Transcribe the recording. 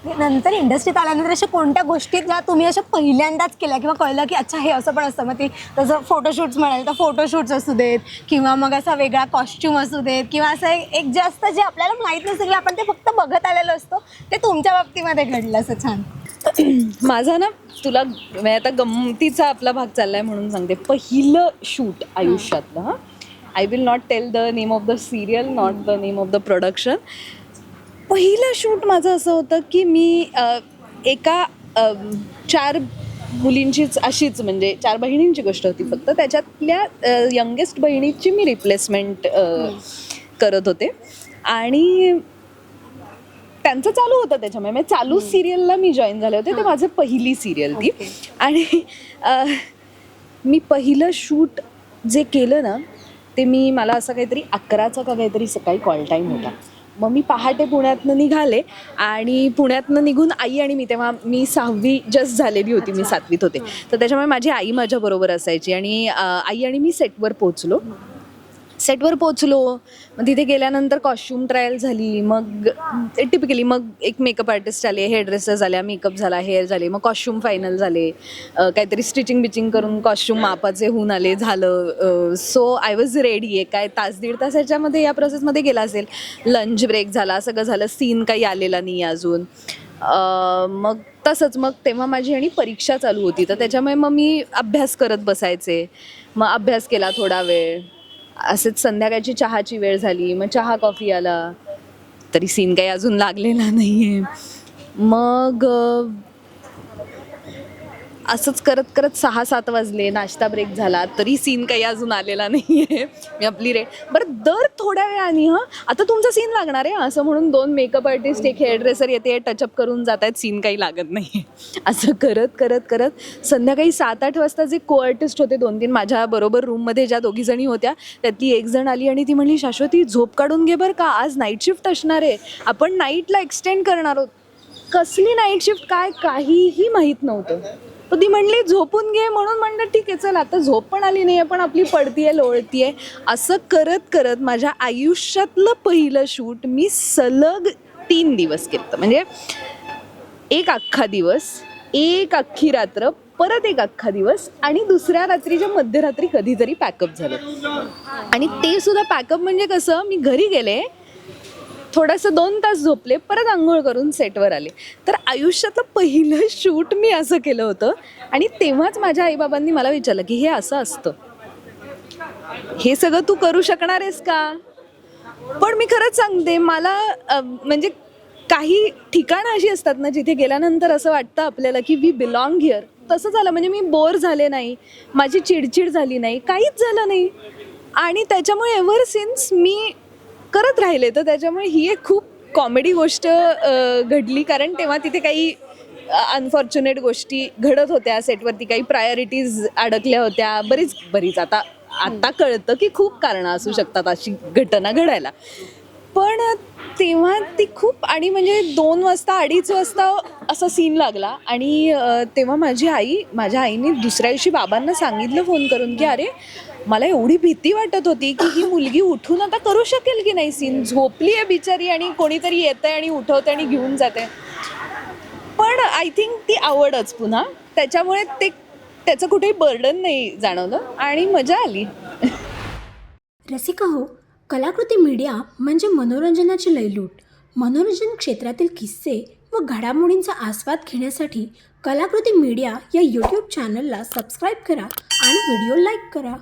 नंतर इंडस्ट्रीत आल्यानंतर अशा कोणत्या गोष्टी ज्या तुम्ही अशा पहिल्यांदाच केल्या किंवा कळलं की अच्छा हे असं पण असतं. मग ते तसं फोटोशूट्स म्हणाल तर फोटोशूट्स असू देत किंवा मग असा वेगळा कॉस्ट्युम असू देत किंवा असं एक जे असतं जे आपल्याला माहीत नसेल आपण ते फक्त बघत आलेलो असतो ते तुमच्या बाबतीमध्ये घडलं असं छान. माझा ना तुला म्हणजे आता गमतीचा आपला भाग चाललाय म्हणून सांगते. पहिलं शूट आयुष्यातलं हां. I will not tell the name of the serial not the name of the production पहिलं शूट माझं असं होतं की मी अ, एका अ, चार मुलींचीच अशीच म्हणजे चार बहिणींची गोष्ट होती फक्त. त्याच्यातल्या यंगेस्ट बहिणीची मी रिप्लेसमेंट करत होते. आणि त्यांचं चालू होतं त्याच्यामुळे. म्हणजे चालू सिरियलला मी जॉईन झाले होते. ते माझं पहिली सिरियल ती. आणि अह, मी पहिलं शूट जे केलं ना ते मी मला असं काहीतरी अकराचा का काहीतरी सकाळी कॉल टाईम होता. मग मी पहाटे पुण्यातनं निघाले आणि पुण्यातनं निघून आई आणि मी तेव्हा मी सहावी जस्ट झालेली होती मी सातवीत होते. तर त्याच्यामुळे माझी आई माझ्याबरोबर असायची आणि आई आणि मी सेटवर पोचलो सेटवर पोचलो मग तिथे गेल्यानंतर कॉस्ट्युम ट्रायल झाली. मग टिपिकली मग एक मेकअप आर्टिस्ट आले हेअर ड्रेसेस आल्या मेकअप झाला हेअर झाले मग कॉस्ट्युम फायनल झाले. काहीतरी स्टिचिंग बिचिंग करून कॉस्ट्युम मापाचे होऊन आले झालं. सो आय वॉज रेडी आहे काय तास दीड तास ह्याच्यामध्ये या प्रोसेसमध्ये गेला असेल. लंच ब्रेक झाला सगळं झालं. सीन काही आलेला नाही अजून. मग तसंच मग तेव्हा माझी आणि परीक्षा चालू होती. तर त्याच्यामुळे मग मी अभ्यास करत बसायचे. मग अभ्यास केला थोडा वेळ. असंच संध्याकाळची चहाची वेळ झाली मग चहा कॉफी आला. तरी सीन काही अजून लागलेला नाही आहे मग असंच करत करत सहा सात वाजले नाश्ता ब्रेक झाला तरी सीन काही अजून आलेला नाही आहे मी आपली रे बरं दर थोड्या वेळाने हां? आता तुमचा सीन लागणार आहे असं म्हणून दोन मेकअप आर्टिस्ट एक हेअर ड्रेसर येते टचअप करून जात आहेत सीन काही लागत नाही असं करत करत करत संध्याकाळी सात आठ वाजता जे को आर्टिस्ट होते दोन तीन माझ्या बरोबर रूममध्ये ज्या दोघी जणी होत्या त्यातली एक जण आली आणि ती म्हणली शाश्वती झोप काढून घे बरं का आज नाईट शिफ्ट असणार आहे. आपण नाईटला एक्सटेंड करणार आहोत. कसली नाईट शिफ्ट काय काहीही माहीत नव्हतं. ती म्हणली झोपून घे म्हणून म्हणलं ठीक आहे चल आता झोप पण आली नाही आहे पण आपली पडतीये लोळतीये. असं करत करत माझ्या आयुष्यातलं पहिलं शूट मी सलग तीन दिवस केलं म्हणजे एक अख्खा दिवस एक अख्खी रात्र परत एक अख्खा दिवस आणि दुसऱ्या रात्रीच्या मध्यरात्री कधीतरी पॅकअप झालं. आणि ते सुद्धा पॅकअप म्हणजे कसं मी घरी गेले थोडंसं दोन तास झोपले परत आंघोळ करून सेटवर आले. तर आयुष्यातलं पहिलं शूट मी असं केलं होतं आणि तेव्हाच माझ्या आईबाबांनी मला विचारलं की हे असं असतं. हे सगळं तू करू शकणार आहेस का? पण मी खरंच सांगते मला म्हणजे काही ठिकाणं अशी असतात ना जिथे गेल्यानंतर असं वाटतं आपल्याला की वी बिलॉंग हिअर तसं झालं म्हणजे मी बोर झाले नाही माझी चिडचिड झाली नाही काहीच झालं नाही. आणि त्याच्यामुळे एव्हर सिन्स मी करत राहिले. तर त्याच्यामुळे ही एक खूप कॉमेडी गोष्ट घडली. कारण तेव्हा तिथे काही अनफॉर्च्युनेट गोष्टी घडत होत्या. सेटवरती काही प्रायोरिटीज अडकल्या होत्या. बरीच बरीच. आता आता कळतं की खूप कारणं असू शकतात अशी घटना घडायला. पण तेव्हा ती खूप आणि म्हणजे दोन वाजता अडीच वाजता असा सीन लागला. आणि तेव्हा माझी आई माझ्या आईने दुसऱ्या दिवशी बाबांना सांगितलं फोन करून की अरे मला एवढी भीती वाटत होती की ही मुलगी उठून आता करू शकेल की नाही सीन? झोपली आहे बिचारी आणि कोणीतरी येतंय आणि उठवते आणि घेऊन जाते पण आय थिंक ती आवडच पुन्हा. त्याच्यामुळे ते त्याचं कुठेही बर्डन नाही जाणवलं आणि मजा आली. रसिका हो कलाकृती मीडिया म्हणजे मनोरंजनाची लयलूट. मनोरंजन क्षेत्रातील किस्से व घडामोडींचा आस्वाद घेण्यासाठी कलाकृती मीडिया या यूट्यूब चॅनलला सबस्क्राईब करा आणि व्हिडिओ लाईक करा.